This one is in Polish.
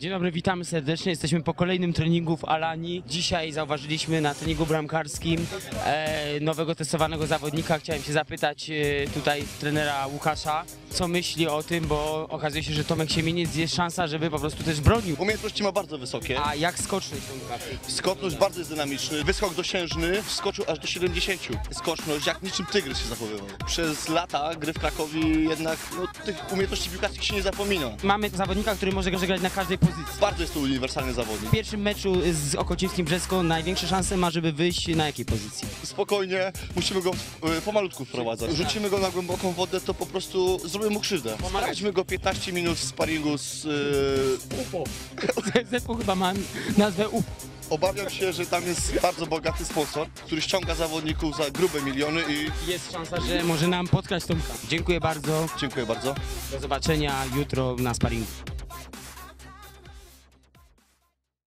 Dzień dobry, witamy serdecznie. Jesteśmy po kolejnym treningu w Alani. Dzisiaj zauważyliśmy na treningu bramkarskim e, nowego testowanego zawodnika. Chciałem się zapytać e, tutaj trenera Łukasza, co myśli o tym, bo okazuje się, że Tomek Siemieniec jest szansa, żeby po prostu też bronił. Umiejętności ma bardzo wysokie. A jak skoczność? Skokność bardzo jest dynamiczny. Wyskok dosiężny wskoczył aż do 70. Skoczność jak niczym tygrys się zachowywał. Przez lata gry w Krakowie jednak no, tych umiejętności piłkarskich się nie zapomina. Mamy zawodnika, który może grać na każdej pozycji. Bardzo jest to uniwersalny zawodnik. W pierwszym meczu z Okocińskim Brzesko największe szanse ma, żeby wyjść na jakiej pozycji? Spokojnie, musimy go y, pomalutku wprowadzać. Rzucimy go na głęboką wodę, to po prostu zrobimy mu krzywdę. Sprawdźmy go 15 minut w sparingu z... Y, Zespół chyba ma nazwę UP. obawiam się, że tam jest bardzo bogaty sponsor, który ściąga zawodników za grube miliony i Jest szansa, że może nam podkraść Tomka. Dziękuję bardzo. dziękuję bardzo. Do zobaczenia jutro na sparingu.